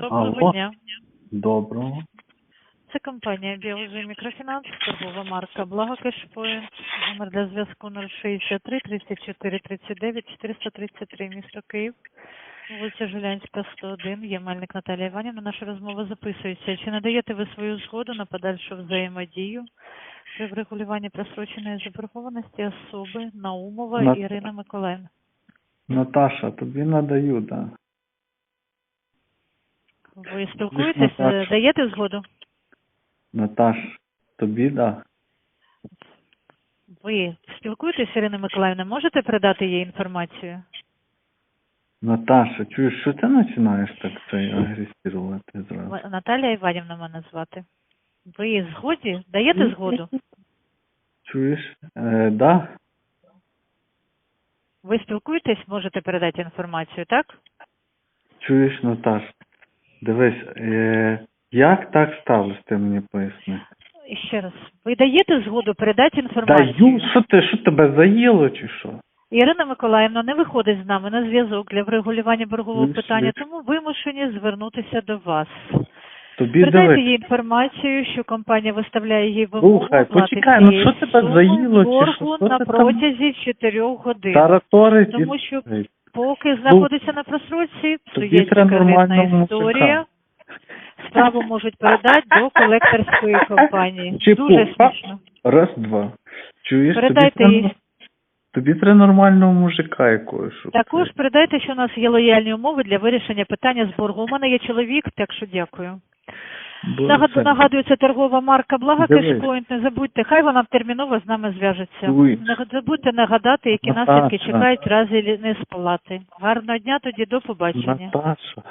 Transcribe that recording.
Доброго Алло. дня. Доброго. Це компанія Біозі Мікрофінанс, торгова марка Благо Кешпоінт, номер для зв'язку 063 34 39 433, місто Київ, вулиця Жилянська, 101, є Мельник Наталія Іванівна. Наша розмова записується. Чи надаєте ви свою згоду на подальшу взаємодію при врегулюванні просроченої заборгованості особи Наумова На- Ірина Миколаївна? Наташа, тобі надаю, да. Ви спілкуєтесь, Наташа. даєте згоду? Наташ, тобі да. Ви спілкуєтесь, Ірина Миколаївна, можете передати їй інформацію? Наташа, чуєш, що ти починаєш так цей агресувати зразу? Наталія Іванівна мене звати. Ви згоді? Даєте згоду? Чуєш? Е, да? Ви спілкуєтесь, можете передати інформацію, так? Чуєш, Наташ? Дивись, е, як так сталося, ти мені поясни. Ще раз. Ви даєте згоду передати інформацію? Даю, що ти, що тебе заїло чи що? Ірина Миколаївна не виходить з нами на зв'язок для врегулювання боргового Ну, питання, слід. тому вимушені звернутися до вас. Тобі Передайте дивись. їй інформацію, що компанія виставляє їй вимогу Слухай, оплати почекай, ну що тебе суми заїло, чи боргу що? Що на ти там? протязі 4 годин. Тараторить Тому що Ей, Поки знаходиться на просрочці, псується треба нормально кредитна історія. Справу можуть передати до колекторської компанії. Чепуха. Дуже смішно. Раз, два. Чуєш, Передайте тобі, їй. тобі треба нормального мужика якогось. Також передайте, що у нас є лояльні умови для вирішення питання з боргу. У мене є чоловік, так що дякую. Бо Нагад... Нагадую, це торгова марка Блага кешпойнт Кешпоінт. Не забудьте, хай вона терміново з нами зв'яжеться. Не забудьте нагадати, які наслідки чекають разі не сплати. Гарного дня тоді, до побачення. Наташа.